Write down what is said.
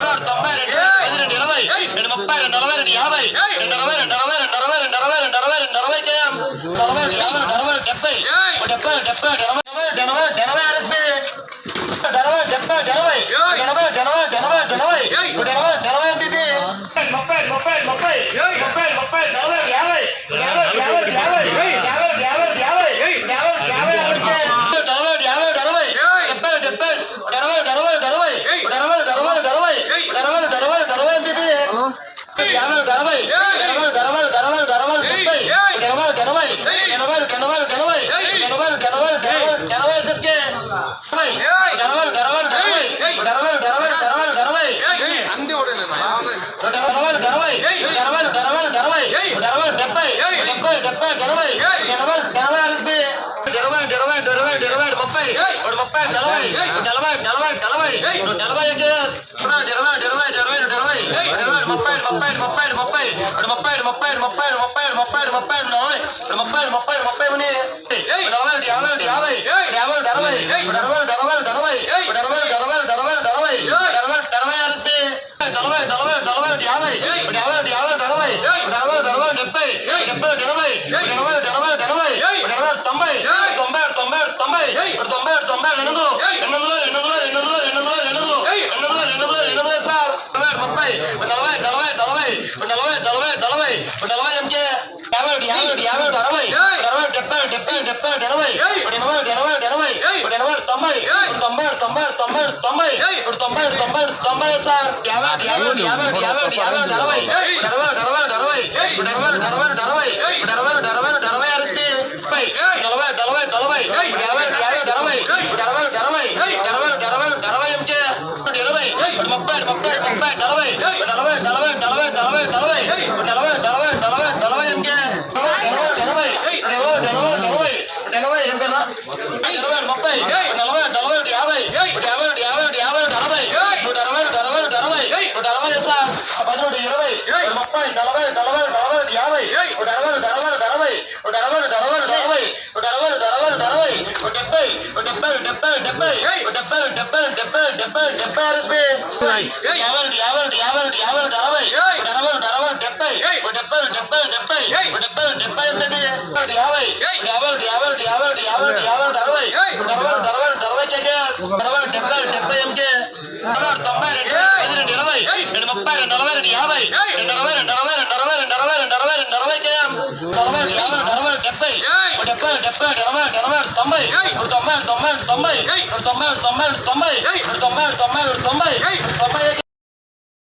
తొంభై రెండు ఐదు రెండు ఇరవై రెండు ముప్పై రెండు నలభై రెండు యాభై రెండు అరవై రెండు అరవై రెండు అరవై రెండు అరవై రెండు అరవై రెండు అరవై కేఎం నలభై రెండు యాభై రెండు అరవై డెబ్బై డెబ్బై డెబ్బై ఎనభై ఎనభై ఎనభై ఆర్ఎస్పీ ఎనభై డెబ్బై ఎనభై ముప్పై ఒక ముప్పై నలభై నలభై నలభై నలభై నలభై ముప్పై ముప్పై ముప్పై ముప్పై ముప్పై ముప్పై ముప్పై ముప్పై ముప్పై ముప్పై నలభై ముప్పై ముప్పై ముప్పై మని నలభై యాభై యాభై యాభై అరవై అరవై అరవై అరవై అరవై అరవై అరవై అరవై అరవై అరవై ఆర్ఎస్పీ నలభై నలభై నలభై యాభై యాభై యాభై అరవై అరవై అరవై డెబ్బై డెబ్బై ఎనభై ఎనభై ఎనభై ఎనభై ఎనభై తొంభై తొంభై తొంభై తొంభై తొంభై తొంభై ఎనిమిది ఎనిమిది ఎనిమిది ఎనిమిది ఎనిమిది ఎనిమిది ఎనిమిది ఎనిమిది ఎనిమిది సార్ ముప్పై నలభై నలభై నలభై నలభై నలభై నలభై ఎంకే యాభై ఒకటి యాభై ఒకటి యాభై ఒకటి అరవై అరవై ఒకటి డెబ్బై ఒకటి డెబ్బై ఒకటి డెబ్బై ఒకటి ఎనభై ఒకటి ఎనభై ఒకటి ఎనభై ఒకటి ఎనభై ఒకటి ఎనభై ఒకటి తొంభై ఇప్పుడు తొంభై ఒకటి తొంభై ఒకటి తొంభై ఒకటి తొంభై ఇప్పుడు తొంభై ఒకటి తొంభై ఒకటి తొంభై సార్ యాభై ఒకటి యాభై ఒకటి యాభై ఒకటి యాభై ఒకటి యాభై ఒకటి అరవై అరవై ఒకటి అరవై ఒకటి అరవై ఇప్పుడు అరవై ఒకటి అరవై ఒకటి అరవై ఇప్పుడు అరవై ఒకటి అరవై ఒకటి అరవై ఆర్ఎస్పీ నలభై నలభై నలభై ముప్పై ముప్పై ముప్పై నలభై నలభై నలభై నలభై నలభై నలభై నలభై నలభై నలభై నలభై ఎంకే నలభై నలభై నలభై నలభై నలభై ఎంకేనా ఇరవై ముప్పై నలభై నలభై ఒకటి యాభై యాభై ఒకటి యాభై ఒకటి యాభై ఒకటి అరవై నూట అరవై నూట అరవై నూట అరవై నూట అరవై సార్ పదిహేడు ఇరవై ముప్పై నలభై నలభై నలభై ఒకటి యాభై ఒకటి అరవై ఒకటి అరవై ఒకటి అరవై ఒకటి అరవై ఒకటి అరవై డెబ్బై డెబ్బై డెబ్బై నూట డెబ్బై డెబ్బై డెబ్బై డెబ్బై డెబ్బై ఆర్ఎస్పీ యాభై నూట యాభై నూట యాభై నూట యాభై నూట అరవై నూట అరవై నూట అరవై డెబ్బై నూట డెబ్బై డెబ్బై డెబ్బై నూట డెబ్బై డెబ్బై ఎనిమిది నూట యాభై యాభై నూట యాభై నూట యాభై నూట యాభై నూట యాభై నూట అరవై నూట అరవై నూట అరవై నూట అరవై కేకేఎస్ అరవై డెబ్బై డెబ్బై ఎంకే అరవై తొంభై రెండు ఐదు రెండు ఇరవై రెండు ముప్పై రెండు నలభై రెండు యాభై రెండు అరవై రెండు అరవై రెండు అరవై రెండు అరవై రెండు అరవై రెండు అరవై కేఎం నలభై రెండు యాభై రెండు అరవై డెబ్బై డెబ్బై డెబ్బై ఎనభై ఎనభై తొంభై. ఇప్పుడు తొంభై తొంభై తొంభై. ఇప్పుడు తొంభై తొంభై తొంభై. ఇప్పుడు తొంభై తొంభై తొంభై తొంభై.